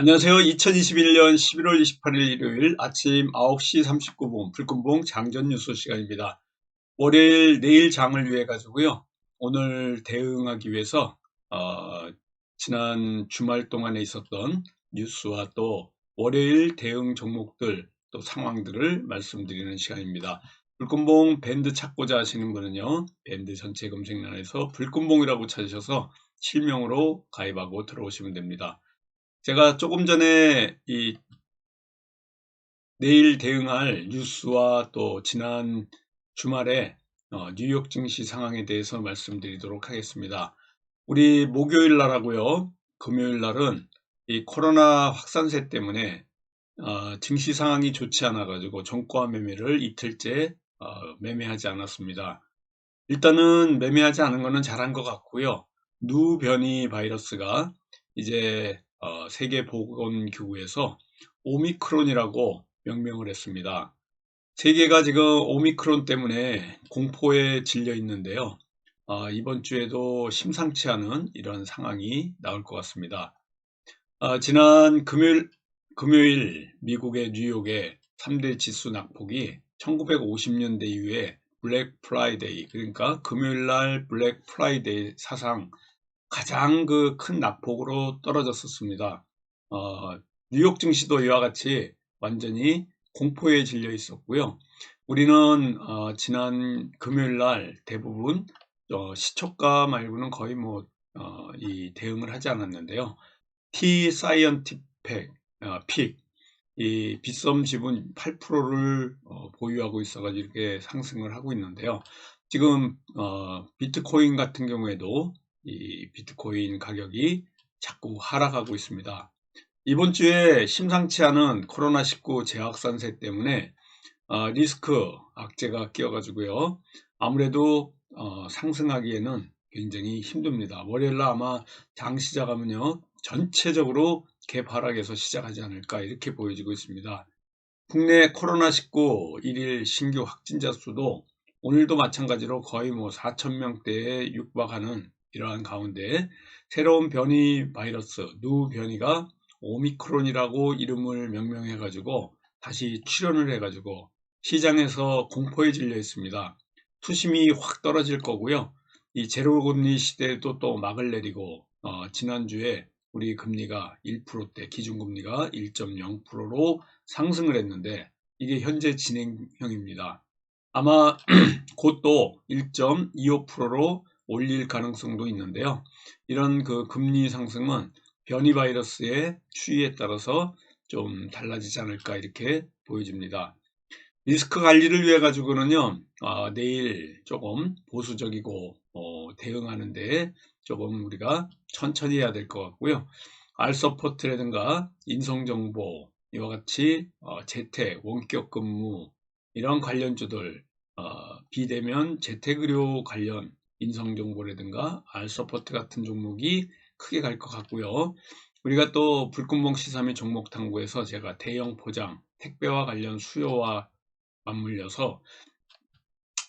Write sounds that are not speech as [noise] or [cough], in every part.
안녕하세요. 2021년 11월 28일 일요일 아침 9시 39분 불금봉 장전 뉴스 시간입니다. 월요일 내일 장을 위해 가지고요. 오늘 대응하기 위해서 어, 지난 주말 동안에 있었던 뉴스와 또 월요일 대응 종목들 또 상황들을 말씀드리는 시간입니다. 불금봉 밴드 찾고자 하시는 분은요. 밴드 전체 검색란에서 불금봉이라고 찾으셔서 실명으로 가입하고 들어오시면 됩니다. 제가 조금 전에 이 내일 대응할 뉴스와 또 지난 주말에 어, 뉴욕 증시 상황에 대해서 말씀드리도록 하겠습니다. 우리 목요일 날하고요, 금요일 날은 이 코로나 확산세 때문에 어, 증시 상황이 좋지 않아 가지고 정가 매매를 이틀째 어, 매매하지 않았습니다. 일단은 매매하지 않은 것은 잘한 것 같고요. 누 변이 바이러스가 이제 어, 세계보건기구에서 오미크론이라고 명명을 했습니다. 세계가 지금 오미크론 때문에 공포에 질려 있는데요. 어, 이번 주에도 심상치 않은 이런 상황이 나올 것 같습니다. 어, 지난 금요일, 금요일 미국의 뉴욕의 3대 지수 낙폭이 1950년대 이후에 블랙 프라이데이 그러니까 금요일 날 블랙 프라이데이 사상 가장 그 큰 낙폭으로 떨어졌었습니다. 어, 뉴욕 증시도 이와 같이 완전히 공포에 질려 있었고요. 우리는 어, 지난 금요일 날 대부분 어, 시초가 말고는 거의 뭐 어, 이 대응을 하지 않았는데요. T 사이언티팩 어, 픽, 이 빗썸 지분 8%를 어, 보유하고 있어가지고 이렇게 상승을 하고 있는데요. 지금 어, 비트코인 같은 경우에도 이 비트코인 가격이 자꾸 하락하고 있습니다. 이번 주에 심상치 않은 코로나19 재확산세 때문에 어, 리스크 악재가 끼어가지고요. 아무래도 어, 상승하기에는 굉장히 힘듭니다. 월요일날 아마 장 시작하면요. 전체적으로 개파락에서 시작하지 않을까 이렇게 보여지고 있습니다. 국내 코로나19 일일 신규 확진자 수도 오늘도 마찬가지로 거의 뭐 4천 명대에 육박하는 이러한 가운데 새로운 변이 바이러스 누 변이가 오미크론이라고 이름을 명명해 가지고 다시 출현을 해 가지고 시장에서 공포에 질려 있습니다. 투심이 확 떨어질 거고요. 이 제로금리 시대에도 또 막을 내리고 어, 지난주에 우리 금리가 1%대 기준금리가 1.0%로 상승을 했는데 이게 현재 진행형입니다. 아마 [clears throat] 곧 또 1.25%로 올릴 가능성도 있는데요. 이런 그 금리 상승은 변이 바이러스의 추이에 따라서 좀 달라지지 않을까 이렇게 보여집니다. 리스크 관리를 위해 가지고는요 어, 내일 조금 보수적이고 어, 대응하는데 조금 우리가 천천히 해야 될 것 같고요. 알서포트라든가 인성정보 이와 같이 어, 재택, 원격 근무 이런 관련주들 어, 비대면 재택의료 관련 인성정보라든가 알서포트 같은 종목이 크게 갈 것 같고요. 우리가 또 불금봉 시사의 종목 탐구에서 제가 대형 포장, 택배와 관련 수요와 맞물려서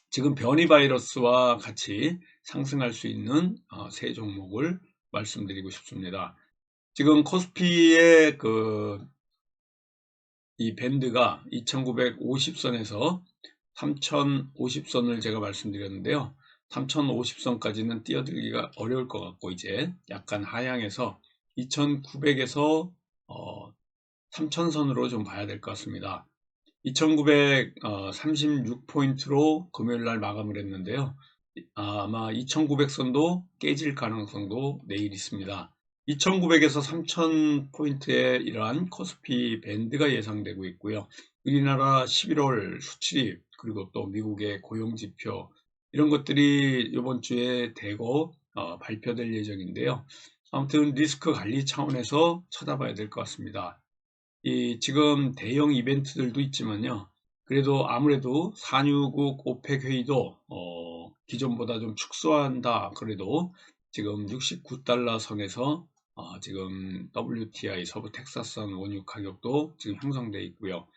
지금 변이 바이러스와 같이 상승할 수 있는 어, 세 종목을 말씀드리고 싶습니다. 지금 코스피의 그 이 밴드가 2950선에서 3050선을 제가 말씀드렸는데요. 3050선까지는 뛰어들기가 어려울 것 같고 이제 약간 하향해서 2900에서 어, 3000선으로 좀 봐야 될 것 같습니다. 2936포인트로 금요일날 마감을 했는데요. 아, 아마 2900선도 깨질 가능성도 내일 있습니다. 2900에서 3000포인트의 이러한 코스피 밴드가 예상되고 있고요. 우리나라 11월 수출입 그리고 또 미국의 고용지표 이런 것들이 이번 주에 대거 어, 발표될 예정인데요. 아무튼 리스크 관리 차원에서 쳐다봐야 될 것 같습니다. 이 지금 대형 이벤트들도 있지만요. 그래도 아무래도 산유국 오펙 회의도 어, 기존보다 좀 축소한다. 그래도 지금 69달러 선에서 어, 지금 WTI 서부 텍사스산 원유 가격도 지금 형성되어 있고요.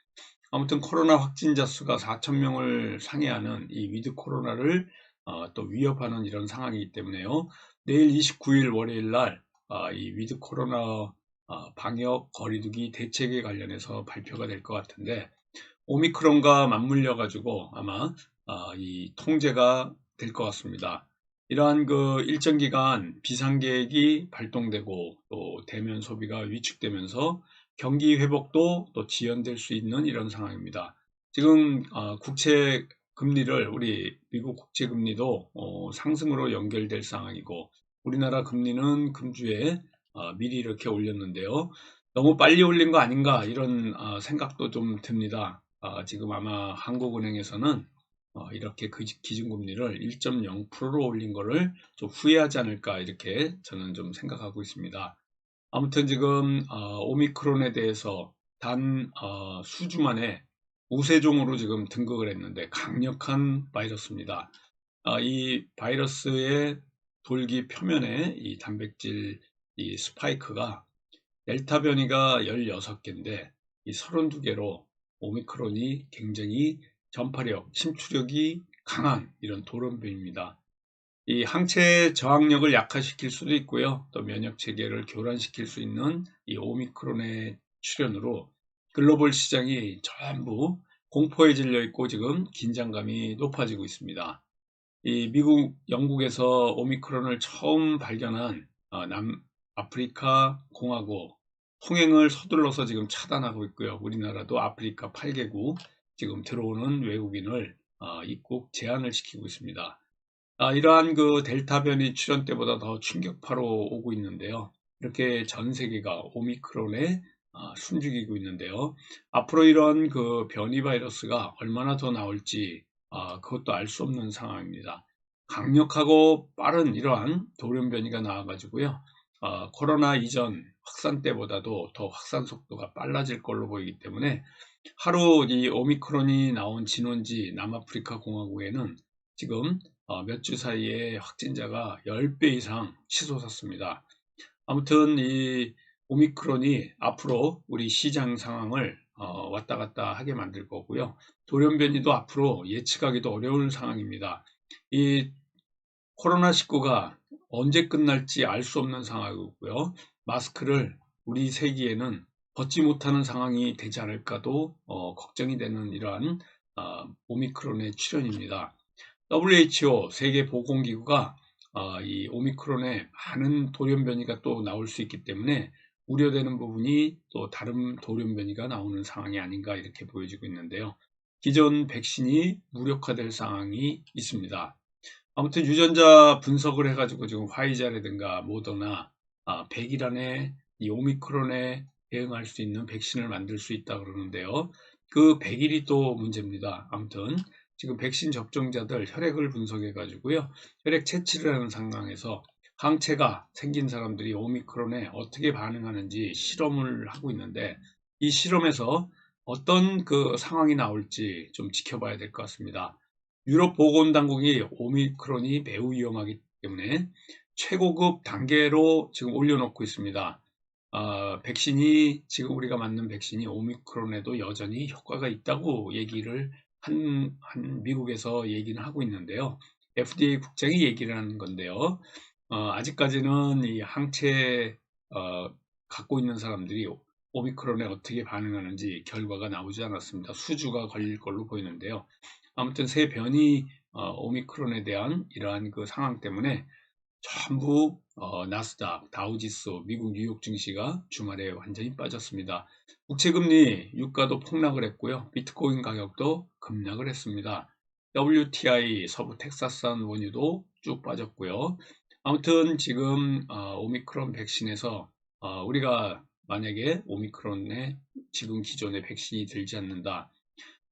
아무튼 코로나 확진자 수가 4천 명을 상회하는 이 위드 코로나를 어, 또 위협하는 이런 상황이기 때문에요. 내일 29일 월요일 날 어, 이 위드 코로나 어, 방역 거리두기 대책에 관련해서 발표가 될 것 같은데 오미크론과 맞물려 가지고 아마 어, 이 통제가 될 것 같습니다. 이러한 그 일정 기간 비상 계획이 발동되고 또 대면 소비가 위축되면서 경기 회복도 또 지연될 수 있는 이런 상황입니다. 지금 어, 국채 금리를 우리 미국 국채 금리도 어, 상승으로 연결될 상황이고 우리나라 금리는 금주에 어, 미리 이렇게 올렸는데요. 너무 빨리 올린 거 아닌가 이런 어, 생각도 좀 듭니다. 아, 지금 아마 한국은행에서는 어, 이렇게 그 기준금리를 1.0%로 올린 거를 좀 후회하지 않을까 이렇게 저는 좀 생각하고 있습니다. 아무튼 지금 어, 오미크론에 대해서 단 어, 수주 만에 우세종으로 지금 등극을 했는데 강력한 바이러스입니다. 아, 이 바이러스의 돌기 표면에 이 단백질 이 스파이크가 델타 변이가 16개인데 이 32개로 오미크론이 굉장히 전파력, 침투력이 강한 이런 돌연변입니다. 이 항체 저항력을 약화시킬 수도 있고요. 또 면역 체계를 교란시킬 수 있는 이 오미크론의 출현으로 글로벌 시장이 전부 공포에 질려 있고 지금 긴장감이 높아지고 있습니다. 이 미국, 영국에서 오미크론을 처음 발견한 어, 남아프리카 공화국 통행을 서둘러서 지금 차단하고 있고요. 우리나라도 아프리카 8개국 지금 들어오는 외국인을 어, 입국 제한을 시키고 있습니다. 아, 이러한 그 델타 변이 출현 때보다 더 충격파로 오고 있는데요. 이렇게 전 세계가 오미크론에 아, 숨죽이고 있는데요. 앞으로 이런 그 변이 바이러스가 얼마나 더 나올지 아, 그것도 알 수 없는 상황입니다. 강력하고 빠른 이러한 돌연 변이가 나와가지고요. 아, 코로나 이전 확산 때보다도 더 확산 속도가 빨라질 걸로 보이기 때문에 하루 이 오미크론이 나온 진원지 남아프리카 공화국에는 지금 어, 몇 주 사이에 확진자가 10배 이상 치솟았습니다. 아무튼 이 오미크론이 앞으로 우리 시장 상황을 어, 왔다 갔다 하게 만들 거고요. 돌연변이도 앞으로 예측하기도 어려운 상황입니다. 이 코로나19가 언제 끝날지 알 수 없는 상황이고요. 마스크를 우리 세기에는 벗지 못하는 상황이 되지 않을까도 어, 걱정이 되는 이러한 어, 오미크론의 출현입니다. WHO 세계보건기구가 어, 이 오미크론에 많은 돌연 변이가 또 나올 수 있기 때문에 우려되는 부분이 또 다른 돌연 변이가 나오는 상황이 아닌가 이렇게 보여지고 있는데요. 기존 백신이 무력화될 상황이 있습니다. 아무튼 유전자 분석을 해가지고 지금 화이자라든가 모더나 아, 100일 안에 이 오미크론에 대응할 수 있는 백신을 만들 수 있다 그러는데요. 그 100일이 또 문제입니다. 아무튼 지금 백신 접종자들 혈액을 분석해 가지고요. 혈액 채취를 하는 상황에서 항체가 생긴 사람들이 오미크론에 어떻게 반응하는지 실험을 하고 있는데 이 실험에서 어떤 그 상황이 나올지 좀 지켜봐야 될 것 같습니다. 유럽 보건당국이 오미크론이 매우 위험하기 때문에 최고급 단계로 지금 올려놓고 있습니다. 어, 백신이 지금 우리가 맞는 백신이 오미크론에도 여전히 효과가 있다고 얘기를 한, 한 미국에서 얘기는 하고 있는데요. FDA 국장이 얘기를 하는 건데요. 어, 아직까지는 이 항체 어, 갖고 있는 사람들이 오미크론에 어떻게 반응하는지 결과가 나오지 않았습니다. 수주가 걸릴 걸로 보이는데요. 아무튼 새 변이 어, 오미크론에 대한 이러한 그 상황 때문에 전부 어, 나스닥, 다우지수, 미국 뉴욕 증시가 주말에 완전히 빠졌습니다. 국채금리, 유가도 폭락을 했고요. 비트코인 가격도 급락을 했습니다. WTI, 서부 텍사스산 원유도 쭉 빠졌고요. 아무튼 지금 어, 오미크론 백신에서 어, 우리가 만약에 오미크론에 지금 기존의 백신이 들지 않는다.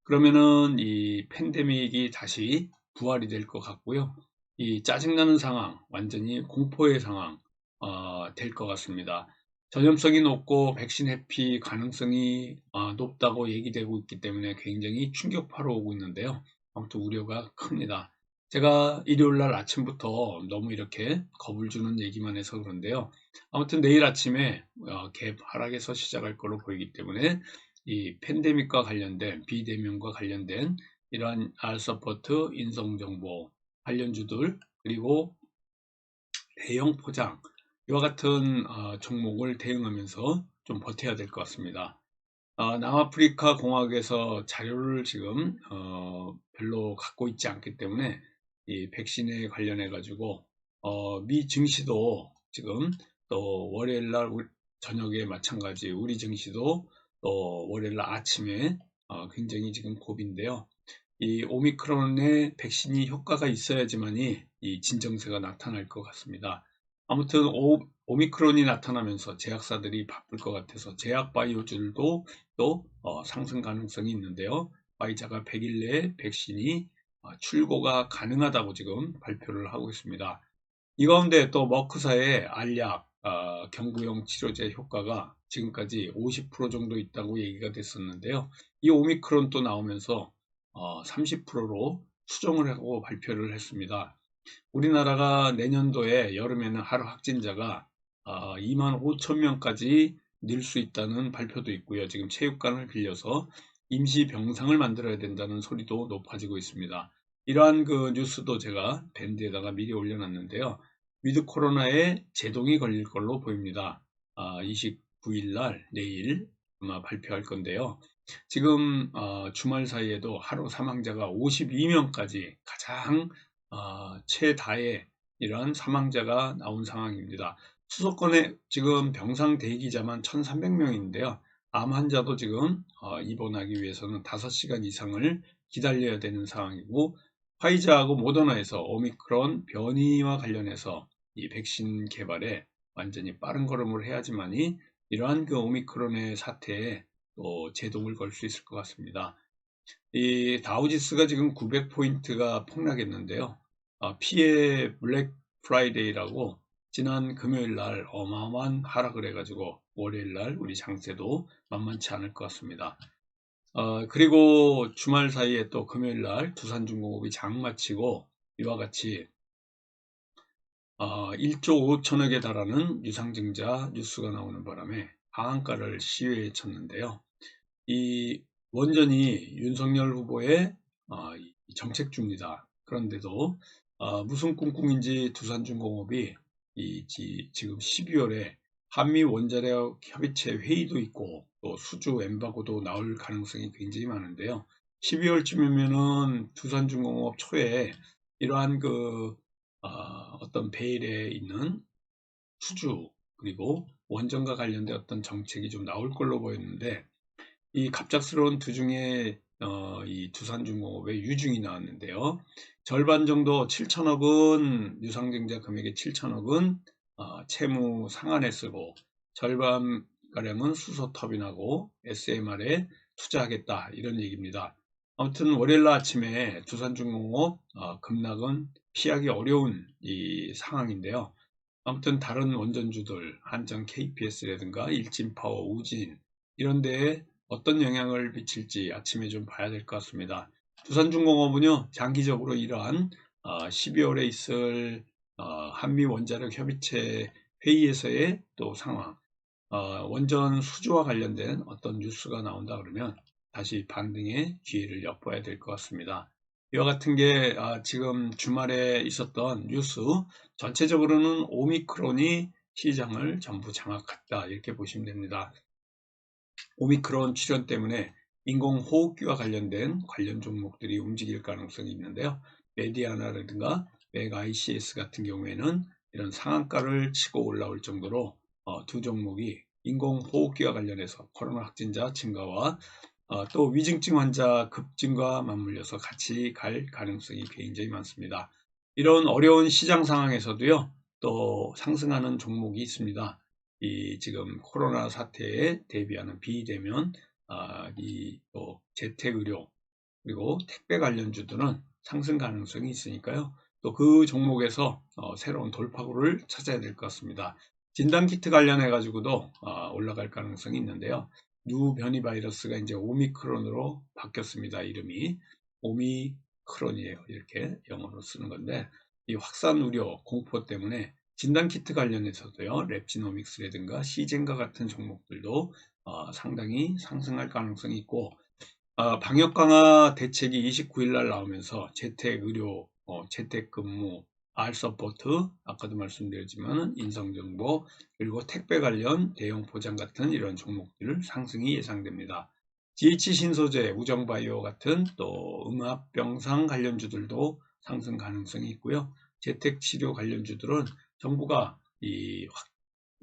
그러면은 이 팬데믹이 다시 부활이 될 것 같고요. 이 짜증나는 상황, 완전히 공포의 상황 어, 될 것 같습니다. 전염성이 높고 백신 회피 가능성이 어, 높다고 얘기되고 있기 때문에 굉장히 충격파로 오고 있는데요. 아무튼 우려가 큽니다. 제가 일요일 날 아침부터 너무 이렇게 겁을 주는 얘기만 해서 그런데요. 아무튼 내일 아침에 어, 갭 하락에서 시작할 걸로 보이기 때문에 이 팬데믹과 관련된 비대면과 관련된 이러한 알서포트 인성정보 관련주들 그리고 대형 포장 이와 같은 어, 종목을 대응하면서 좀 버텨야 될 것 같습니다. 어, 남아프리카 공화국에서 자료를 지금 어, 별로 갖고 있지 않기 때문에 이 백신에 관련해 가지고 어, 미 증시도 지금 또 월요일 날 저녁에 마찬가지 우리 증시도 또 월요일 날 아침에 어, 굉장히 지금 고비인데요. 이 오미크론의 백신이 효과가 있어야지만이 이 진정세가 나타날 것 같습니다. 아무튼 오, 오미크론이 나타나면서 제약사들이 바쁠 것 같아서 제약 바이오줄도 또 어, 상승 가능성이 있는데요. 화이자가 100일 내에 백신이 어, 출고가 가능하다고 지금 발표를 하고 있습니다. 이 가운데 또 머크사의 알약, 어, 경부용 치료제 효과가 지금까지 50% 정도 있다고 얘기가 됐었는데요. 이 오미크론 또 나오면서 어, 30%로 수정을 하고 발표를 했습니다. 우리나라가 내년도에 여름에는 하루 확진자가 어, 2만 5천 명까지 늘 수 있다는 발표도 있고요. 지금 체육관을 빌려서 임시 병상을 만들어야 된다는 소리도 높아지고 있습니다. 이러한 그 뉴스도 제가 밴드에다가 미리 올려놨는데요. 위드 코로나에 제동이 걸릴 걸로 보입니다. 아, 29일 날 내일 아마 발표할 건데요. 지금 어, 주말 사이에도 하루 사망자가 52명까지 가장 어, 최다의 이러한 사망자가 나온 상황입니다. 수도권에 지금 병상 대기자만 1,300명인데요. 암 환자도 지금 어, 입원하기 위해서는 5시간 이상을 기다려야 되는 상황이고 화이자하고 모더나에서 오미크론 변이와 관련해서 이 백신 개발에 완전히 빠른 걸음을 해야지만이 이러한 그 오미크론의 사태에 또 제동을 걸 수 있을 것 같습니다. 이 다우지수가 지금 900포인트가 폭락했는데요. 아, 피해 블랙 프라이데이라고 지난 금요일 날 어마어마한 하락을 해가지고 월요일 날 우리 장세도 만만치 않을 것 같습니다. 어, 그리고 주말 사이에 또 금요일 날 두산중공업이 장 마치고 이와 같이 어, 1조 5천억에 달하는 유상증자 뉴스가 나오는 바람에 하한가를 시위에 쳤는데요. 이 원전이 윤석열 후보의 어, 정책주입니다. 그런데도 어, 무슨 꿍꿍인지 두산중공업이 지금 12월에 한미 원자력 협의체 회의도 있고 또 수주 엠바고도 나올 가능성이 굉장히 많은데요. 12월쯤이면은 두산중공업 초에 이러한 그 어, 떤 베일에 있는 수주 그리고 원전과 관련된 어떤 정책이 좀 나올 걸로 보였는데 이 갑작스러운 두중에 어, 이 두산중공업의 유중이 나왔는데요. 절반 정도 7천억 은 유상증자 금액의 7천억 은 어, 채무 상환에 쓰고 절반 가량은 수소 터빈하고 SMR에 투자하겠다 이런 얘기입니다. 아무튼 월요일 아침에 두산중공업 어, 급락은 피하기 어려운 이 상황인데요. 아무튼 다른 원전주들 한전 KPS라든가 일진파워, 우진 이런 데에 어떤 영향을 미칠지 아침에 좀 봐야 될 것 같습니다. 두산중공업은요 장기적으로 이러한 12월에 어, 있을 어, 한미 원자력 협의체 회의에서의 또 상황, 어, 원전 수주와 관련된 어떤 뉴스가 나온다 그러면 다시 반등의 기회를 엿봐야 될 것 같습니다. 이와 같은 게 아, 지금 주말에 있었던 뉴스 전체적으로는 오미크론이 시장을 전부 장악했다 이렇게 보시면 됩니다. 오미크론 출현 때문에 인공호흡기와 관련된 관련 종목들이 움직일 가능성이 있는데요. 메디아나라든가 맥 ICS 같은 경우에는 이런 상한가를 치고 올라올 정도로 어, 두 종목이 인공호흡기와 관련해서 코로나 확진자 증가와 어, 또 위중증 환자 급증과 맞물려서 같이 갈 가능성이 굉장히 많습니다. 이런 어려운 시장 상황에서도요, 또 상승하는 종목이 있습니다. 이 지금 코로나 사태에 대비하는 비대면 아, 이또 재택의료 그리고 택배 관련주들은 상승 가능성이 있으니까요. 또 그 종목에서 어, 새로운 돌파구를 찾아야 될 것 같습니다. 진단키트 관련해 가지고도 어, 올라갈 가능성이 있는데요. 뉴 변이 바이러스가 이제 오미크론으로 바뀌었습니다. 이름이 오미크론이에요. 이렇게 영어로 쓰는 건데 이 확산 우려 공포 때문에 진단키트 관련해서도요, 랩지노믹스라든가 시젠과 같은 종목들도 어, 상당히 상승할 가능성이 있고, 어, 방역 강화 대책이 29일 날 나오면서 재택 의료, 어, 재택 근무, 알서포트, 아까도 말씀드렸지만 인성정보, 그리고 택배 관련 대형 포장 같은 이런 종목들 상승이 예상됩니다. GH 신소재, 우정바이오 같은 또 음압병상 관련주들도 상승 가능성이 있고요. 재택치료 관련주들은 정부가 이 확,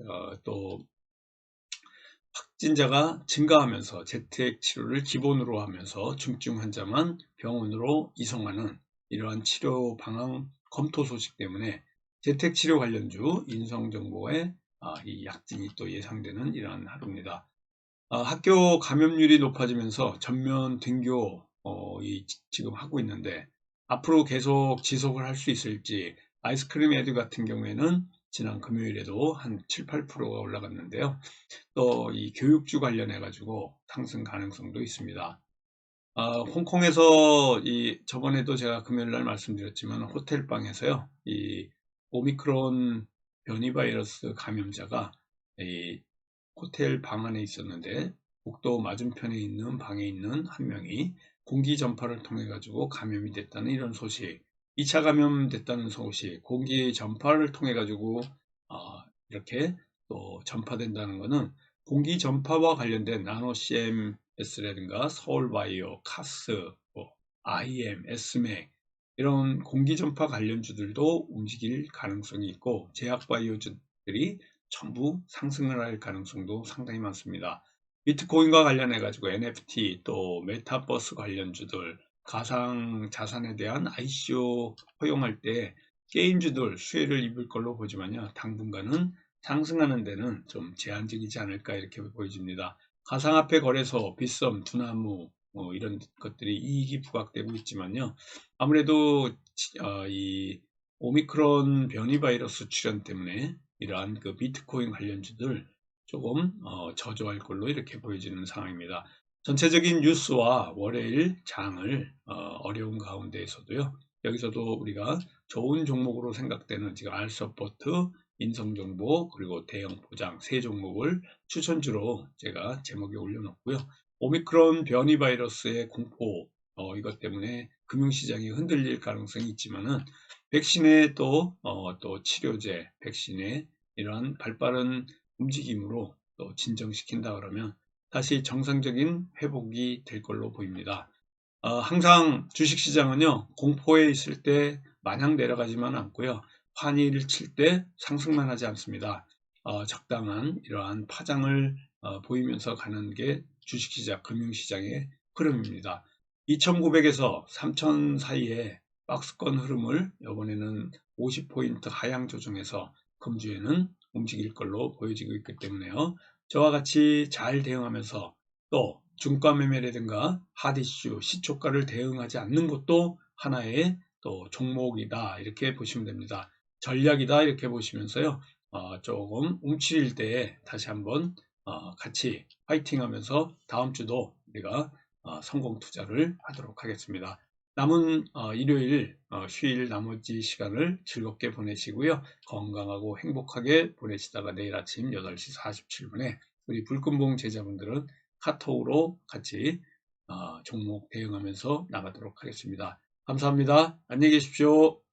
어, 또 확진자가 증가하면서 재택 치료를 기본으로 하면서 중증 환자만 병원으로 이송하는 이러한 치료 방안 검토 소식 때문에 재택 치료 관련주 인성 정보의 아, 이 약진이 또 예상되는 이러한 하루입니다. 아, 학교 감염률이 높아지면서 전면 등교 어, 이, 지금 하고 있는데 앞으로 계속 지속을 할 수 있을지 아이스크림 에드 같은 경우에는 지난 금요일에도 한 7, 8%가 올라갔는데요. 또 이 교육주 관련해 가지고 상승 가능성도 있습니다. 아, 홍콩에서 이 저번에도 제가 금요일 날 말씀드렸지만 호텔 방에서요. 이 오미크론 변이 바이러스 감염자가 이 호텔 방 안에 있었는데 복도 맞은편에 있는 방에 있는 한 명이 공기 전파를 통해 가지고 감염이 됐다는 이런 소식 2차 감염됐다는 소식 공기 전파를 통해 가지고 어, 이렇게 또 전파된다는 것은 공기 전파와 관련된 나노 CMS라든가 서울바이오, 카스, 뭐 IM, SMAC 이런 공기 전파 관련주들도 움직일 가능성이 있고 제약바이오주들이 전부 상승을 할 가능성도 상당히 많습니다. 비트코인과 관련해 가지고 NFT 또 메타버스 관련주들 가상 자산에 대한 ICO 허용할 때 게임주들 수혜를 입을 걸로 보지만요. 당분간은 상승하는 데는 좀 제한적이지 않을까 이렇게 보여집니다. 가상화폐 거래소, 빗썸, 두나무 뭐 이런 것들이 이익이 부각되고 있지만요. 아무래도 어, 이 오미크론 변이 바이러스 출현 때문에 이러한 그 비트코인 관련주들 조금 어, 저조할 걸로 이렇게 보여지는 상황입니다. 전체적인 뉴스와 월요일 장을 어, 려운 가운데에서도요. 여기서도 우리가 좋은 종목으로 생각되는 지금 알서포트, 인성정보, 그리고 대형 포장 세 종목을 추천주로 제가 제목에 올려놓고요. 오미크론 변이 바이러스의 공포 어, 이것 때문에 금융시장이 흔들릴 가능성이 있지만은 백신의 또, 어, 또 치료제, 백신의 이러한 발빠른 움직임으로 또 진정시킨다 그러면 다시 정상적인 회복이 될 걸로 보입니다. 어, 항상 주식시장은요, 공포에 있을 때 마냥 내려가지만 않고요. 환희를 칠 때 상승만 하지 않습니다. 어, 적당한 이러한 파장을 어, 보이면서 가는 게 주식시장, 금융시장의 흐름입니다. 2900에서 3000 사이에 박스권 흐름을 이번에는 50포인트 하향 조정해서 금주에는 움직일 걸로 보여지고 있기 때문에요. 저와 같이 잘 대응하면서 또 중가 매매라든가 하디슈, 시초가를 대응하지 않는 것도 하나의 또 종목이다 이렇게 보시면 됩니다. 전략이다 이렇게 보시면서요. 어, 조금 움츠릴 때 다시 한번 어, 같이 파이팅 하면서 다음 주도 우리가 어, 성공 투자를 하도록 하겠습니다. 남은 어, 일요일 어, 휴일 나머지 시간을 즐겁게 보내시고요. 건강하고 행복하게 보내시다가 내일 아침 8시 47분에 우리 불금봉 제자분들은 카톡으로 같이 어, 종목 대응하면서 나가도록 하겠습니다. 감사합니다. 안녕히 계십시오.